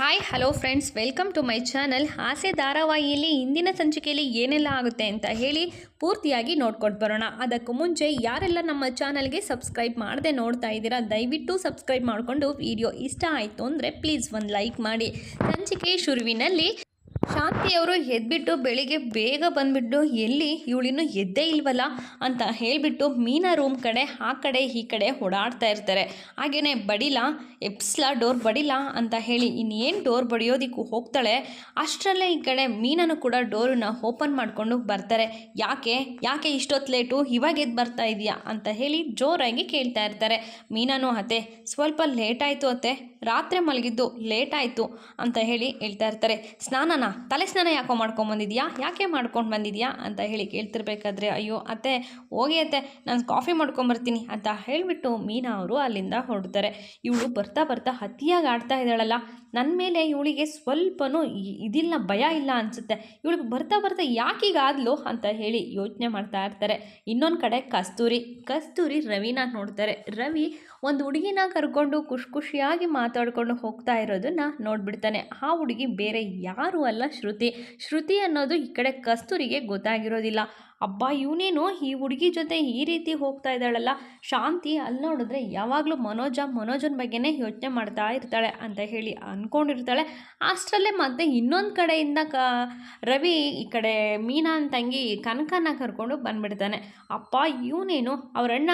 Hi hello friends welcome to my channel Aase ಧಾರಾವಾಹಿಯಲ್ಲಿ ಇಂದಿನ ಸಂಚಿಕೆಯಲ್ಲಿ ಏನೆಲ್ಲ ಆಗುತ್ತೆ ಅಂತ ಹೇಳಿ ಪೂರ್ತಿಯಾಗಿ ನೋಡ್ಕೊಂಡು ಬರೋಣ. ಅದಕ್ಕೂ ಮುಂಚೆ ಯಾರೆಲ್ಲ ನಮ್ಮ ಚಾನಲ್ಗೆ ಸಬ್ಸ್ಕ್ರೈಬ್ ಮಾಡದೆ ನೋಡ್ತಾ ಇದ್ದೀರಾ, ದಯವಿಟ್ಟು ಸಬ್ಸ್ಕ್ರೈಬ್ ಮಾಡಿಕೊಂಡು ವಿಡಿಯೋ ಇಷ್ಟ ಆಯಿತು ಅಂದರೆ ಪ್ಲೀಸ್ ಒಂದು ಲೈಕ್ ಮಾಡಿ. ಸಂಚಿಕೆ ಶುರುವಿನಲ್ಲಿ ಶಾಂತಿಯವರು ಎದ್ಬಿಟ್ಟು ಬೆಳಿಗ್ಗೆ ಬೇಗ ಬಂದ್ಬಿಟ್ಟು ಎಲ್ಲಿ ಇವಳಿನ್ನು ಎದ್ದೇ ಇಲ್ವಲ್ಲ ಅಂತ ಹೇಳಿಬಿಟ್ಟು ಮೀನಾ ರೂಮ್ ಕಡೆ, ಆ ಕಡೆ, ಈ ಕಡೆ ಓಡಾಡ್ತಾ ಇರ್ತಾರೆ. ಹಾಗೆಯೇ ಬಡಿಲ, ಎಪ್ಸ್ಲಾ ಡೋರ್ ಬಡಿಲ ಅಂತ ಹೇಳಿ ಇನ್ನೇನು ಡೋರ್ ಬಡಿಯೋದಿಕ್ಕೂ ಹೋಗ್ತಾಳೆ. ಅಷ್ಟರಲ್ಲೇ ಈ ಕಡೆ ಮೀನನ್ನು ಕೂಡ ಡೋರನ್ನ ಓಪನ್ ಮಾಡಿಕೊಂಡು ಬರ್ತಾರೆ. ಯಾಕೆ? ಯಾಕೆ ಇಷ್ಟೊತ್ತು ಲೇಟು? ಇವಾಗ ಎದ್ದು ಬರ್ತಾ ಇದೆಯಾ? ಅಂತ ಹೇಳಿ ಜೋರಾಗಿ ಕೇಳ್ತಾ ಇರ್ತಾರೆ. ಮೀನಾನು, ಅತ್ತೆ, ಸ್ವಲ್ಪ ಲೇಟ್ ಆಯಿತು ಅತ್ತೆ. ರಾತ್ರಿ ಮಲಗಿದ್ದು ಲೇಟ್ ಆಯಿತು ಅಂತ ಹೇಳಿ ಹೇಳ್ತಾ ಇರ್ತಾರೆ. ಸ್ನಾನನ? ತಲೆ ಸ್ನಾನ ಯಾಕೋ ಮಾಡ್ಕೊಂಬಂದಿದ್ಯಾ? ಯಾಕೆ ಮಾಡ್ಕೊಂಡು ಬಂದಿದ್ಯಾ ಅಂತ ಹೇಳಿ ಕೇಳ್ತಿರ್ಬೇಕಾದ್ರೆ, ಅಯ್ಯೋ, ಅತ್ತೆ, ಹೋಗಿ ಅತ್ತೆ, ನಾನು ಕಾಫಿ ಮಾಡ್ಕೊಂಬರ್ತೀನಿ ಅಂತ ಹೇಳಿಬಿಟ್ಟು ಮೀನಾ ಅವರು ಅಲ್ಲಿಂದ ಹೊರಡ್ತಾರೆ. ಇವಳು ಬರ್ತಾ ಬರ್ತಾ ಅತಿಯಾಗಿ ಆಡ್ತಾ ಇದ್ದಾಳಲ್ಲ. ನನ್ನ ಮೇಲೆ ಇವಳಿಗೆ ಸ್ವಲ್ಪನೂ ಇದಿಲ್ಲ, ಭಯ ಇಲ್ಲ ಅನಿಸುತ್ತೆ. ಇವಳಿಗೆ ಬರ್ತಾ ಬರ್ತಾ ಯಾಕೀಗಾದ್ಲು ಅಂತ ಹೇಳಿ ಯೋಚನೆ ಮಾಡ್ತಾ ಇರ್ತಾರೆ. ಇನ್ನೊಂದು ಕಡೆ ಕಸ್ತೂರಿ ಕಸ್ತೂರಿ ರವಿನ ನೋಡ್ತಾರೆ. ರವಿ ಒಂದು ಹುಡುಗಿನ ಕರ್ಕೊಂಡು ಖುಷಿ ಖುಷಿಯಾಗಿ ಮಾತಾಡ್ಕೊಂಡು ಹೋಗ್ತಾ ಇರೋದನ್ನ ನೋಡ್ಬಿಡ್ತಾನೆ. ಆ ಹುಡುಗಿ ಬೇರೆ ಯಾರು ಅಲ್ಲ ಶ್ರುತಿ. ಶ್ರುತಿ ಅನ್ನೋದು ಈ ಕಡೆ ಕಸ್ತೂರಿಗೆ ಗೊತ್ತಾಗಿರೋದಿಲ್ಲ. ಅಬ್ಬ, ಇವನೇನು ಈ ಹುಡುಗಿ ಜೊತೆ ಈ ರೀತಿ ಹೋಗ್ತಾ ಇದ್ದಾಳಲ್ಲ? ಶಾಂತಿ ಅಲ್ಲಿ ನೋಡಿದ್ರೆ ಯಾವಾಗಲೂ ಮನೋಜ ಮನೋಜನ ಬಗ್ಗೆನೇ ಯೋಚನೆ ಮಾಡ್ತಾ ಇರ್ತಾಳೆ ಅಂತ ಹೇಳಿ ಅಂದ್ಕೊಂಡಿರ್ತಾಳೆ ಅಷ್ಟರಲ್ಲೇ ಮತ್ತೆ ಇನ್ನೊಂದು ಕಡೆಯಿಂದ ಕ, ರವಿ ಈ ಕಡೆ ಮೀನಾನ್ ತಂಗಿ ಕನಕನ ಕರ್ಕೊಂಡು ಬಂದ್ಬಿಡ್ತಾನೆ. ಅಪ್ಪ ಇವನೇನು ಅವರಣ್ಣ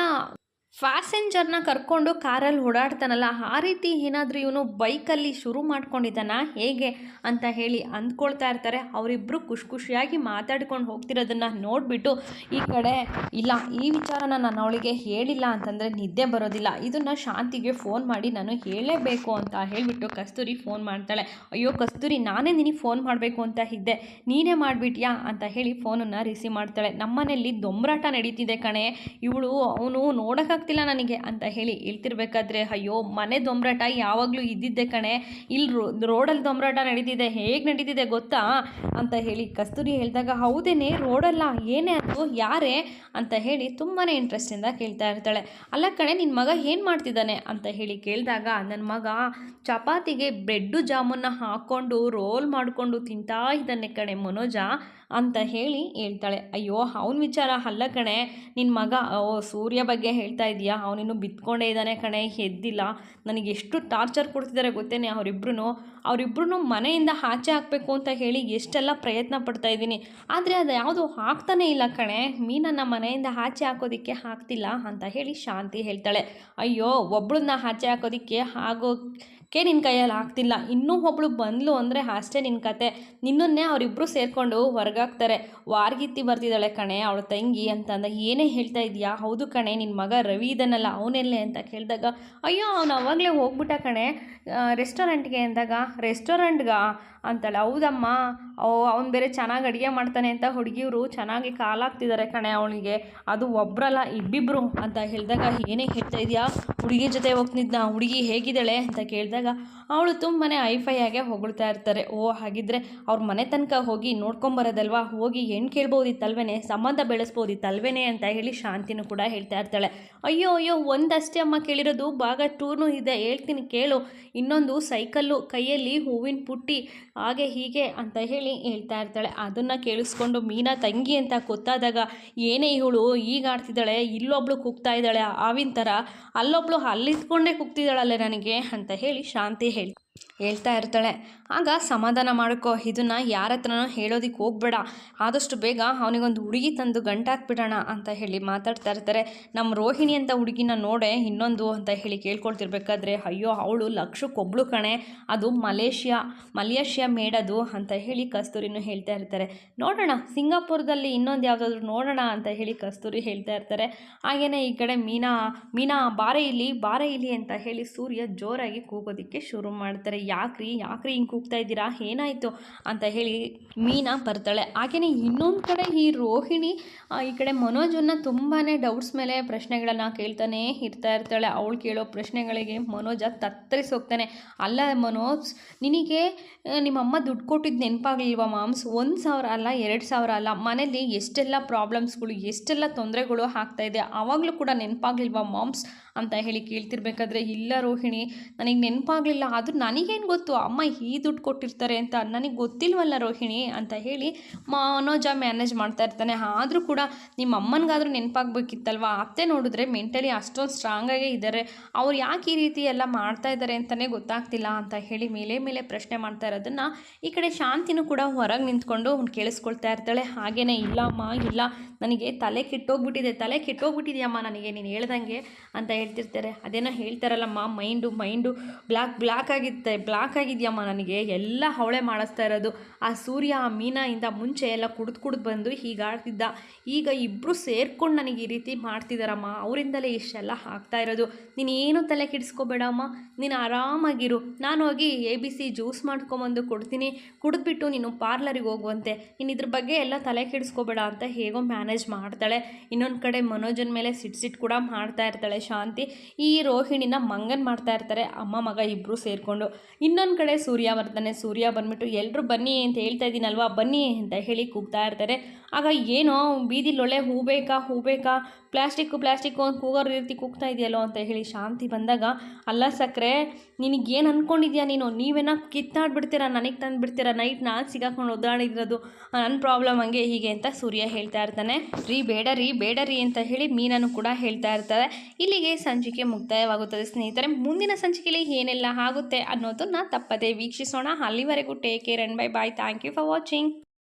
ಪ್ಯಾಸೆಂಜರ್ನ ಕರ್ಕೊಂಡು ಕಾರಲ್ಲಿ ಓಡಾಡ್ತಾನಲ್ಲ, ಆ ರೀತಿ ಏನಾದರೂ ಇವನು ಬೈಕಲ್ಲಿ ಶುರು ಮಾಡ್ಕೊಂಡಿದ್ದಾನ, ಹೇಗೆ ಅಂತ ಹೇಳಿ ಅಂದ್ಕೊಳ್ತಾ ಇರ್ತಾರೆ. ಅವರಿಬ್ಬರು ಖುಷಿ ಖುಷಿಯಾಗಿ ಮಾತಾಡ್ಕೊಂಡು ಹೋಗ್ತಿರೋದನ್ನು ನೋಡಿಬಿಟ್ಟು ಈ ಕಡೆ, ಇಲ್ಲ, ಈ ವಿಚಾರನ ನಾನು ಅವಳಿಗೆ ಹೇಳಿಲ್ಲ ಅಂತಂದರೆ ನಿದ್ದೆ ಬರೋದಿಲ್ಲ. ಇದನ್ನು ಶಾಂತಿಗೆ ಫೋನ್ ಮಾಡಿ ನಾನು ಹೇಳಲೇಬೇಕು ಅಂತ ಹೇಳಿಬಿಟ್ಟು ಕಸ್ತೂರಿ ಫೋನ್ ಮಾಡ್ತಾಳೆ. ಅಯ್ಯೋ ಕಸ್ತೂರಿ, ನಾನೇ ನಿನಗೆ ಫೋನ್ ಮಾಡಬೇಕು ಅಂತ ಇದ್ದೆ. ನೀನೇ ಮಾಡಿಬಿಟ್ಯಾ ಅಂತ ಹೇಳಿ ಫೋನನ್ನು ರಿಸೀವ್ ಮಾಡ್ತಾಳೆ. ನಮ್ಮನೆಯಲ್ಲಿ ದೊಂಬರಾಟ ನಡೀತಿದೆ ಕಣೆ. ಇವಳು, ಅವನು ನೋಡೋಕ್ಕಾಗ್ತಿಲ್ಲ ನನಗೆ ಅಂತ ಹೇಳಿ ಹೇಳ್ತಿರ್ಬೇಕಾದ್ರೆ, ಅಯ್ಯೋ, ಮನೆ ದೊಂಬರಾಟ ಯಾವಾಗಲೂ ಇದ್ದಿದ್ದೆ ಕಣೆ. ಇಲ್ಲಿ ರೋಡಲ್ಲಿ ದೊಂಬರಾಟ ನಡೀತಿದೆ, ಹೇಗೆ ನಡೀತಿದೆ ಗೊತ್ತಾ? ಅಂತ ಹೇಳಿ ಕಸ್ತೂರಿ ಹೇಳಿದಾಗ, ಹೌದೇನೆ, ರೋಡಲ್ಲ, ಏನೇ ಅದು, ಯಾರೇ? ಅಂತ ಹೇಳಿ ತುಂಬಾ ಇಂಟ್ರೆಸ್ಟಿಂದ ಕೇಳ್ತಾ ಇರ್ತಾಳೆ. ಅಲ್ಲ ಕಣೆ ನಿನ್ನ ಮಗ ಏನು ಮಾಡ್ತಿದ್ದಾನೆ? ಅಂತ ಹೇಳಿ ಕೇಳಿದಾಗ ನನ್ನ ಮಗ ಚಪಾತಿಗೆ ಬ್ರೆಡ್ಡು ಜಾಮೂನ್ನ ಹಾಕ್ಕೊಂಡು ರೋಲ್ ಮಾಡಿಕೊಂಡು ತಿಂತಾ ಇದ್ದಾನೆ ಕಣೆ ಮನೋಜ. ಅಂತ ಹೇಳಿ ಹೇಳ್ತಾಳೆ. ಅಯ್ಯೋ, ಅವನ ವಿಚಾರ ಅಲ್ಲ ಕಣೆ. ನಿನ್ನ ಮಗ, ಓ, ಸೂರ್ಯ ಬಗ್ಗೆ ಹೇಳ್ತಾ ಇದೆಯಾ ಅವನಿನ್ನು ಬಿತ್ಕೊಂಡೇ ಇದ್ದಾನೆ ಕಣೆ, ಎದ್ದಿಲ್ಲ. ನನಗೆ ಎಷ್ಟು ಟಾರ್ಚರ್ ಕೊಡ್ತಿದ್ದಾರೆ ಗೊತ್ತೇನೆ ಅವರಿಬ್ರು ಅವರಿಬ್ರು ಮನೆಯಿಂದ ಆಚೆ ಹಾಕಬೇಕು ಅಂತ ಹೇಳಿ ಎಷ್ಟೆಲ್ಲ ಪ್ರಯತ್ನ ಪಡ್ತಾ ಇದ್ದೀನಿ. ಆದರೆ ಅದು ಯಾವುದು ಹಾಕ್ತಾನೇ ಇಲ್ಲ ಕಣೆ. ಮೀನನ್ನು ಮನೆಯಿಂದ ಆಚೆ ಹಾಕೋದಕ್ಕೆ ಹಾಕ್ತಿಲ್ಲ ಅಂತ ಹೇಳಿ ಶಾಂತಿ ಹೇಳ್ತಾಳೆ. ಅಯ್ಯೋ ಒಬ್ಬಳನ್ನ ಆಚೆ ಹಾಕೋದಕ್ಕೆ ಆಗೋಕ್ಕೆ ನಿನ್ನ ಕೈಯಲ್ಲಿ ಆಗ್ತಿಲ್ಲ. ಇನ್ನೂ ಒಬ್ಳು ಬಂದ್ಲು ಅಂದರೆ ಅಷ್ಟೇ ನಿನ್ನ ಕತೆ. ನಿನ್ನನ್ನೇ ಅವರಿಬ್ಬರು ಸೇರಿಕೊಂಡು ಹೊರಗಾಗ್ತಾರೆ. ವಾರ್ಗಿತ್ತಿ ಬರ್ತಿದ್ದಾಳೆ ಕಣೆ, ಅವಳ ತಂಗಿ ಅಂತಂದ ಏನೇ ಹೇಳ್ತಾ ಇದೆಯಾ ಹೌದು ಕಣೆ, ನಿನ್ನ ಮಗ ರವಿ ಇದನ್ನಲ್ಲ, ಅವನೆಲ್ಲೇ ಅಂತ ಕೇಳಿದಾಗ, ಅಯ್ಯೋ, ಅವನು ಅವಾಗಲೇ ಹೋಗ್ಬಿಟ್ಟ ಕಣೆ. ರೆಸ್ಟೋರೆಂಟ್ಗೆ ಅಂದಾಗ ರೆಸ್ಟೋರೆಂಟ್ಗಾ ಅಂತಾಳೆ ಹೌದಮ್ಮ ಅವ್ನು ಬೇರೆ ಚೆನ್ನಾಗಿ ಅಡುಗೆ ಮಾಡ್ತಾನೆ ಅಂತ ಹುಡುಗಿಯವರು ಚೆನ್ನಾಗಿ ಕಾಲಾಗ್ತಿದ್ದಾರೆ ಕಣೆ ಅವಳಿಗೆ. ಅದು ಒಬ್ಬರಲ್ಲ ಇಬ್ಬಿಬ್ರು. ಅಂತ ಹೇಳಿದಾಗ, ಏನೇ ಹೇಳ್ತಾ ಇದೆಯಾ? ಹುಡುಗಿ ಜೊತೆ ಹೋಗ್ತಿದ್ದ ಹುಡುಗಿ ಹೇಗಿದ್ದಾಳೆ? ಅಂತ ಕೇಳಿದಾಗ, ಅವಳು ತುಂಬಾ ಆಗೇ ಹೊಗಳ್ತಾ ಇರ್ತಾರೆ. ಓ, ಹಾಗಿದ್ರೆ ಅವ್ರ ಮನೆ ತನಕ ಹೋಗಿ ನೋಡ್ಕೊಂಬರೋದಲ್ವಾ? ಹೋಗಿ ಹೆಣ್ಣು ಕೇಳ್ಬೋದಿತ್ತಲ್ವೇ ಸಂಬಂಧ ಬೆಳೆಸ್ಬೋದಿತ್ತಲ್ವೇ ಅಂತ ಹೇಳಿ ಶಾಂತಿನೂ ಕೂಡ ಹೇಳ್ತಾ ಇರ್ತಾಳೆ. ಅಯ್ಯೋ ಅಯ್ಯೋ, ಒಂದಷ್ಟೇ ಅಮ್ಮ ಕೇಳಿರೋದು, ಭಾಗ ಟೂರ್ನೂ ಇದೆ. ಹೇಳ್ತೀನಿ, ಕೇಳು. ಇನ್ನೊಂದು ಸೈಕಲ್ಲು ಕೈಯಲ್ಲಿ ಹೂವಿನ ಪುಟ್ಟಿ ಹಾಗೆ ಹೀಗೆ ಅಂತ ಹೇಳಿ ಹೇಳ್ತಾ ಇರ್ತಾಳೆ. ಅದನ್ನು ಕೇಳಿಸ್ಕೊಂಡು ಮೀನಾ ತಂಗಿ ಅಂತ ಗೊತ್ತಾದಾಗ ಏನೇ ಇವಳು ಈಗ ಆಡ್ತಿದ್ದಾಳೆ, ಇಲ್ಲೊಬ್ಳು ಕೂಗ್ತಾ ಇದ್ದಾಳೆ ಆವಿನ ಥರ ಅಲ್ಲೊಬ್ಳು ಅಲ್ಲಿದ್ಕೊಂಡೇ ಕುಗ್ತಿದ್ದಾಳಲ್ಲೇ ನನಗೆ ಅಂತ ಹೇಳಿ ಶಾಂತಿ ಹೇಳಿ ಹೇಳ್ತಾ ಇರ್ತಾಳೆ. ಆಗ ಸಮಾಧಾನ ಮಾಡ್ಕೋ, ಇದನ್ನು ಯಾರ ಹತ್ರನೂ ಹೇಳೋದಕ್ಕೆ ಹೋಗ್ಬೇಡ. ಆದಷ್ಟು ಬೇಗ ಅವನಿಗೊಂದು ಹುಡುಗಿ ತಂದು ಗಂಟಾಕ್ಬಿಡೋಣ ಅಂತ ಹೇಳಿ ಮಾತಾಡ್ತಾ ಇರ್ತಾರೆ. ನಮ್ಮ ರೋಹಿಣಿ ಅಂತ ಹುಡುಗಿನ ನೋಡೆ ಇನ್ನೊಂದು ಅಂತ ಹೇಳಿ ಕೇಳ್ಕೊಳ್ತಿರ್ಬೇಕಾದ್ರೆ, ಅಯ್ಯೋ, ಅವಳು ಲಕ್ಷಕ್ಕೊಬ್ಳು ಕಣೆ. ಅದು ಮಲೇಷ್ಯಾ ಮಲೇಷ್ಯಾ ಮೇಡದು ಅಂತ ಹೇಳಿ ಕಸ್ತೂರಿನೂ ಹೇಳ್ತಾ ಇರ್ತಾರೆ. ನೋಡೋಣ, ಸಿಂಗಾಪುರದಲ್ಲಿ ಇನ್ನೊಂದು ಯಾವುದಾದ್ರೂ ನೋಡೋಣ ಅಂತ ಹೇಳಿ ಕಸ್ತೂರಿ ಹೇಳ್ತಾ ಇರ್ತಾರೆ. ಹಾಗೆಯೇ ಈ ಕಡೆ ಮೀನಾ ಮೀನಾ, ಬಾರೆ ಇಲ್ಲಿ ಬಾರೆ ಇಲ್ಲಿ ಅಂತ ಹೇಳಿ ಸೂರ್ಯ ಜೋರಾಗಿ ಕೂಗೋದಕ್ಕೆ ಶುರು ಮಾಡ್ತಾರೆ ಯಾಕ್ರಿ ಯಾಕ್ರಿ ಹಿಂಗೆ ಕೂಗ್ತಾ ಇದ್ದೀರಾ? ಏನಾಯಿತು? ಅಂತ ಹೇಳಿ ಮೀನಾ ಬರ್ತಾಳೆ. ಹಾಗೆಯೇ ಇನ್ನೊಂದು ಕಡೆ ಈ ರೋಹಿಣಿ ಈ ಕಡೆ ಮನೋಜನ್ನ ತುಂಬಾ ಡೌಟ್ಸ್ ಮೇಲೆ ಪ್ರಶ್ನೆಗಳನ್ನು ಕೇಳ್ತಾನೆ ಇರ್ತಾ ಇರ್ತಾಳೆ. ಅವಳು ಕೇಳೋ ಪ್ರಶ್ನೆಗಳಿಗೆ ಮನೋಜ ತತ್ತರಿಸಿ ಹೋಗ್ತಾನೆ. ಅಲ್ಲ ಮನೋಜ್, ನಿನಗೆ ನಿಮ್ಮಮ್ಮ ದುಡ್ಡು ಕೊಟ್ಟಿದ್ದು ನೆನಪಾಗ್ಲಿಲ್ವಾ ಮಾಮ್ಸ್? ಒಂದು ಸಾವಿರ ಅಲ್ಲ, ಎರಡು ಸಾವಿರ ಅಲ್ಲ. ಮನೇಲಿ ಎಷ್ಟೆಲ್ಲ ಪ್ರಾಬ್ಲಮ್ಸ್ಗಳು, ಎಷ್ಟೆಲ್ಲ ತೊಂದರೆಗಳು ಆಗ್ತಾ ಇದೆ ಆವಾಗಲೂ ಕೂಡ ನೆನಪಾಗ್ಲಿಲ್ವಾ ಮಾಮ್ಸ್? ಅಂತ ಹೇಳಿ ಕೇಳ್ತಿರ್ಬೇಕಾದ್ರೆ, ಇಲ್ಲ ರೋಹಿಣಿ, ನನಗೆ ನೆನಪಾಗಲಿಲ್ಲ. ಆದರೂ ನನಗೇನು ಗೊತ್ತು? ಅಮ್ಮ ಈ ದುಡ್ಡು ಕೊಟ್ಟಿರ್ತಾರೆ ಅಂತ ನನಗೆ ಗೊತ್ತಿಲ್ವಲ್ಲ ರೋಹಿಣಿ ಅಂತ ಹೇಳಿ ಮನೋಜ ಮ್ಯಾನೇಜ್ ಮಾಡ್ತಾ ಇರ್ತಾನೆ. ಆದರೂ ಕೂಡ ನಿಮ್ಮ ಅಮ್ಮನಿಗಾದರೂ ನೆನಪಾಗಬೇಕಿತ್ತಲ್ವ? ಅತ್ತೆ ನೋಡಿದ್ರೆ ಮೆಂಟಲಿ ಅಷ್ಟೊಂದು ಸ್ಟ್ರಾಂಗಾಗೇ ಇದ್ದಾರೆ ಅವ್ರು ಯಾಕೆ ಈ ರೀತಿ ಎಲ್ಲ ಮಾಡ್ತಾ ಇದ್ದಾರೆ ಅಂತಲೇ ಗೊತ್ತಾಗ್ತಿಲ್ಲ ಅಂತ ಹೇಳಿ ಮೇಲೆ ಮೇಲೆ ಪ್ರಶ್ನೆ ಮಾಡ್ತಾ ಇರೋದನ್ನು ಈ ಕಡೆ ಶಾಂತಿನೂ ಕೂಡ ಹೊರಗೆ ನಿಂತ್ಕೊಂಡು ಅವ್ನು ಕೇಳಿಸ್ಕೊಳ್ತಾ ಇರ್ತಾಳೆ. ಹಾಗೇನೇ ಇಲ್ಲ ಅಮ್ಮ, ಇಲ್ಲ. ನನಗೆ ತಲೆ ಕೆಟ್ಟೋಗ್ಬಿಟ್ಟಿದೆ. ತಲೆ ಕೆಟ್ಟೋಗ್ಬಿಟ್ಟಿದೆಯಮ್ಮ ನನಗೆ, ನೀನು ಹೇಳ್ದಂಗೆ ಅಂತ ಹೇಳ್ತಿರ್ತಾರೆ. ಅದೇನೋ ಹೇಳ್ತಾರಲ್ಲಮ್ಮ, ಮೈಂಡು ಮೈಂಡು ಬ್ಲ್ಯಾಕ್ ಬ್ಲ್ಯಾಕ್ ಆಗಿತ್ತೆ. ಬ್ಲ್ಯಾಕ್ ಆಗಿದೆಯಮ್ಮ ನನಗೆ? ಎಲ್ಲ ಹವಳೆ ಮಾಡಿಸ್ತಾ ಇರೋದು. ಆ ಸೂರ್ಯ, ಆ ಮೀನಾಯಿಂದ ಮುಂಚೆ ಎಲ್ಲ ಕುಡ್ದು ಕುಡ್ದು ಬಂದು ಹೀಗಾಡ್ತಿದ್ದ ಈಗ ಇಬ್ಬರು ಸೇರ್ಕೊಂಡು ನನಗೆ ಈ ರೀತಿ ಮಾಡ್ತಿದ್ದಾರಮ್ಮ ಅವರಿಂದಲೇ ಇಷ್ಟೆಲ್ಲ ಆಗ್ತಾ ಇರೋದು. ನೀನು ಏನು ತಲೆ ಕೆಡಿಸ್ಕೋಬೇಡಮ್ಮ? ನೀನು ಆರಾಮಾಗಿರು. ನಾನು ಹೋಗಿ ಎ ಬಿ ಸಿ ಜ್ಯೂಸ್ ಮಾಡ್ಕೊಂಬಂದು ಕೊಡ್ತೀನಿ. ಕುಡಿದ್ಬಿಟ್ಟು ನೀನು ಪಾರ್ಲರಿಗೆ ಹೋಗುವಂತೆ. ನೀನು ಇದ್ರ ಬಗ್ಗೆ ಎಲ್ಲ ತಲೆ ಕೆಡಿಸ್ಕೋಬೇಡ ಅಂತ ಹೇಗೋ ಮ್ಯಾನೇಜ್ ಮಾಡ್ತಾಳೆ. ಇನ್ನೊಂದು ಕಡೆ ಮನೋಜನ ಮೇಲೆ ಸಿಟ್ಟು ಸಿಟ್ಟು ಕೂಡ ಮಾಡ್ತಾ ಇರ್ತಾಳೆ ಶಾಂತಿ. ಈ ರೋಹಿಣಿನ ಮಂಗನ್ ಮಾಡ್ತಾ ಇರ್ತಾರೆ ಅಮ್ಮ, ಮಗ ಇಬ್ಬರು ಸೇರಿಕೊಂಡು. ಇನ್ನೊಂದು ಕಡೆ ಸೂರ್ಯ ಬರ್ತಾನೆ ಸೂರ್ಯ ಬಂದ್ಬಿಟ್ಟು ಎಲ್ಲರೂ ಬನ್ನಿ ಅಂತ ಹೇಳ್ತಾ ಇದ್ದೀನಲ್ವಾ ಬನ್ನಿ ಅಂತ ಹೇಳಿ ಕೂಗ್ತಾ ಇರ್ತಾರೆ. ಆಗ ಏನೋ ಬೀದಿಲಿ ಒಳ್ಳೆ ಹೂ ಬೇಕಾ ಹೂ ಬೇಕಾ ಪ್ಲಾಸ್ಟಿಕ್ಕು ಪ್ಲ್ಯಾಸ್ಟಿಕ್ಕು ಒಂದು ಕೂಗೋರ್ ರೀತಿ ಕೂಗ್ತಾ ಇದೆಯಲ್ಲೋ ಅಂತ ಹೇಳಿ ಶಾಂತಿ ಬಂದಾಗ, ಅಲ್ಲ ಸಕ್ಕರೆ ನಿನಗೇನು ಅಂದ್ಕೊಂಡಿದ್ಯಾ ನೀನು? ನೀವೇನ ಕಿತ್ತಾಡ್ಬಿಡ್ತೀರಾ, ನನಗೆ ತಂದು ಬಿಡ್ತೀರಾ ನೈಟ್ ನಾನು ಸಿಗಾಕೊಂಡು ಒದ್ದಾಡಿರೋದು ನನ್ನ ಪ್ರಾಬ್ಲಮ್ ಹಂಗೆ ಹೀಗೆ ಅಂತ ಸೂರ್ಯ ಹೇಳ್ತಾ ಇರ್ತಾನೆ. ರೀ, ಬೇಡ ರೀ ಬೇಡ ರೀ ಅಂತ ಹೇಳಿ ಮೀನನ್ನು ಕೂಡ ಹೇಳ್ತಾ ಇರ್ತಾರೆ ಇಲ್ಲಿಗೆ ಸಂಚಿಕೆ ಮುಕ್ತಾಯವಾಗುತ್ತದೆ. ಸ್ನೇಹಿತರೆ, ಮುಂದಿನ ಸಂಚಿಕೆಯಲ್ಲಿ ಏನೆಲ್ಲ ಆಗುತ್ತೆ ಅನ್ನೋದನ್ನ ತಪ್ಪದೆ ವೀಕ್ಷಿಸೋಣ. ಅಲ್ಲಿವರೆಗೂ take care and bye bye thank you for watching